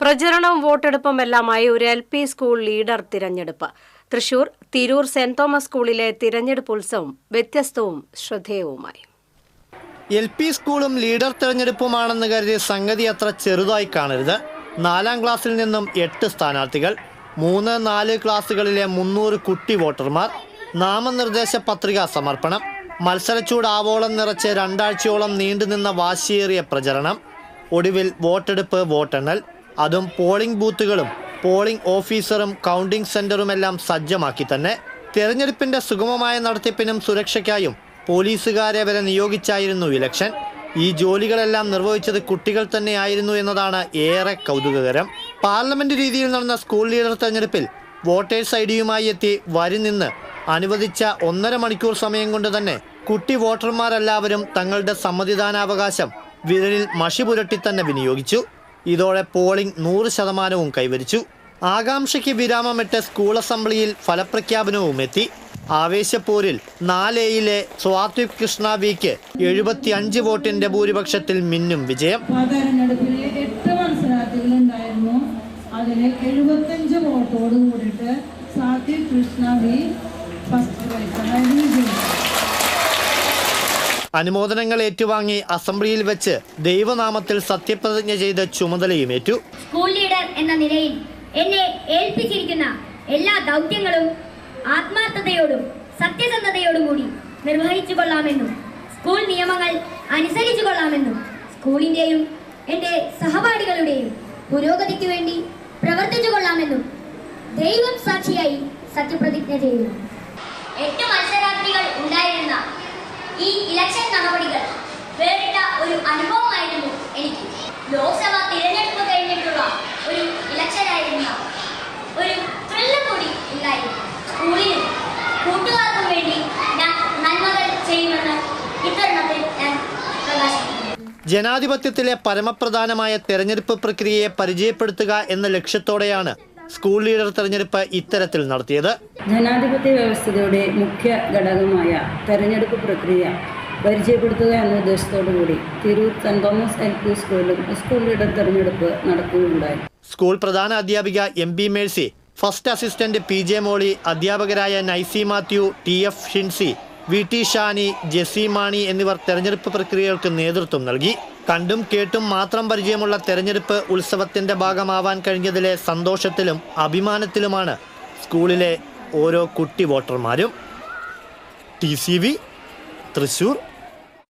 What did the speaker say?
പ്രചരണവും വോട്ടെടുപ്പുമെല്ലാമായി ഒരു L P school leader തിരഞ്ഞെടുപ്പ്. Thrissur Tirur saint Thomas സ്കൂളിലെ തിരഞ്ഞെടുപ്പ് ഉത്സവം വ്യത്യസ്തവും ശ്രദ്ധേയവുമായി. എൽ പി സ്കൂളും ലീഡർ തിരഞ്ഞെടുപ്പുമാണെന്ന് കരുതി സംഗതി അത്ര ചെറുതായി കാണരുത്. നാലാം ക്ലാസ്സിൽ നിന്നും എട്ട് സ്ഥാനാർത്ഥികൾ മൂന്ന് നാല് ക്ലാസ്സുകളിലെ മുന്നൂറ് കുട്ടി വോട്ടർമാർ നാമനിർദ്ദേശ പത്രികാ സമർപ്പണം മത്സരച്ചൂട് ആവോളം നിറച്ച് രണ്ടാഴ്ചയോളം നീണ്ടുനിന്ന വാശിയേറിയ പ്രചരണം ഒടുവിൽ വോട്ടെടുപ്പ് വോട്ടെണ്ണൽ അതും പോളിംഗ് ബൂത്തുകളും പോളിംഗ് ഓഫീസറും കൗണ്ടിംഗ് സെന്ററുമെല്ലാം സജ്ജമാക്കി തന്നെ തെരഞ്ഞെടുപ്പിന്റെ സുഗമമായ നടത്തിപ്പിനും സുരക്ഷയ്ക്കായും പോലീസുകാരെ വരെ നിയോഗിച്ചായിരുന്നു ഇലക്ഷൻ. ഈ ജോലികളെല്ലാം നിർവഹിച്ചത് കുട്ടികൾ തന്നെയായിരുന്നു എന്നതാണ് ഏറെ കൗതുകകരം. പാർലമെന്റ് രീതിയിൽ നടന്ന സ്കൂൾ ലീഡർ തെരഞ്ഞെടുപ്പിൽ വോട്ടേഴ്സ് ഐ ഡിയുമായി എത്തി വരി നിന്ന് അനുവദിച്ച ഒന്നര മണിക്കൂർ സമയം കൊണ്ട് തന്നെ കുട്ടി വോട്ടർമാരെല്ലാവരും തങ്ങളുടെ സമ്മതിദാനാവകാശം വിരലിൽ മഷി പുരട്ടി തന്നെ വിനിയോഗിച്ചു. ഇതോടെ പോളിംഗ് നൂറ് ശതമാനവും കൈവരിച്ചു. ആകാംക്ഷയ്ക്ക് വിരാമമിട്ട് സ്കൂൾ അസംബ്ലിയിൽ ഫലപ്രഖ്യാപനവും എത്തി. ആവേശപ്പോരിൽ നാലേയിലെ സ്വാത്വിക് കൃഷ്ണ വിക്ക് എഴുപത്തിയഞ്ച് വോട്ടിന്റെ ഭൂരിപക്ഷത്തിൽ മിന്നും വിജയം. മത്സരാർത്ഥികളുണ്ടായിരുന്നു വോട്ടോട് Satvik Krishna V first prize അതായത് അനുമോദനങ്ങൾ ഏറ്റുവാങ്ങി അസംബ്ലിയിൽ വെച്ച് ദൈവനാമത്തിൽ സത്യപ്രതിജ്ഞ ചെയ്ത ചുമതലയും ഏറ്റു. സ്കൂൾ ലീഡർ എന്ന നിലയിൽ എന്നെ ഏൽപ്പിച്ചിരിക്കുന്ന എല്ലാ ദൗത്യങ്ങളും ആത്മാർത്ഥതയോടും സത്യസന്ധതയോടും കൂടി നിർവഹിച്ചു കൊള്ളാമെന്നും സ്കൂൾ നിയമങ്ങൾ അനുസരിച്ചു കൊള്ളാമെന്നും സ്കൂളിന്റെയും എന്റെ സഹപാഠികളുടെയും പുരോഗതിക്ക് വേണ്ടി പ്രവർത്തിച്ചു കൊള്ളാമെന്നും ദൈവം സാക്ഷിയായി സത്യപ്രതിജ്ഞ ചെയ്യുന്നു എട്ട് മത്സരാർത്ഥികൾ ഉണ്ടായിരുന്ന ഈ ഇലക്ഷൻ നടപടികൾ വേറിട്ട ഒരു അനുഭവമായിരുന്നു എനിക്ക്. ലോക്സഭ തിരഞ്ഞെടുപ്പ് കഴിഞ്ഞിട്ടുള്ള ഒരു ഇലക്ഷനായിരുന്ന ഒരു ത്രില്ല് കൂടി ഉണ്ടായിരുന്നു. സ്കൂളിനും കൂട്ടുകാർക്കും വേണ്ടി ഞാൻ നന്മകൾ ചെയ്യുമെന്ന് ഇത്തരണത്തിൽ ഞാൻ പ്രകാശിക്കുന്നു. ജനാധിപത്യത്തിലെ പരമപ്രധാനമായ തെരഞ്ഞെടുപ്പ് പ്രക്രിയയെ പരിചയപ്പെടുത്തുക എന്ന ലക്ഷ്യത്തോടെയാണ് സ്കൂൾ ലീഡർ തെരഞ്ഞെടുപ്പ് ഇത്തരത്തിൽ നടത്തിയത്. ജനാധിപത്യ വ്യവസ്ഥയുടെ മുഖ്യ ഘടകമായ തെരഞ്ഞെടുപ്പ് പ്രക്രിയ പരിചയപ്പെടുത്തുക എന്ന ഉദ്ദേശത്തോടു കൂടി Tirur Saint Thomas L P സ്കൂളിലും സ്കൂൾ ലീഡർ തെരഞ്ഞെടുപ്പ് നടക്കുകയുണ്ടായി. സ്കൂൾ പ്രധാന അധ്യാപിക M B Mercy first assistant P J Molly അധ്യാപകരായ Naisy Mathew T F Shincy V T Shani Jessy Mani എന്നിവർ തെരഞ്ഞെടുപ്പ് പ്രക്രിയകൾക്ക് നേതൃത്വം നൽകി. കണ്ടും കേട്ടും മാത്രം പരിചയമുള്ള തെരഞ്ഞെടുപ്പ് ഉത്സവത്തിന്റെ ഭാഗമാവാൻ കഴിഞ്ഞതിലെ സന്തോഷത്തിലും അഭിമാനത്തിലുമാണ് സ്കൂളിലെ ഓരോ കുട്ടി വോട്ടർമാരും. T C V Thrissur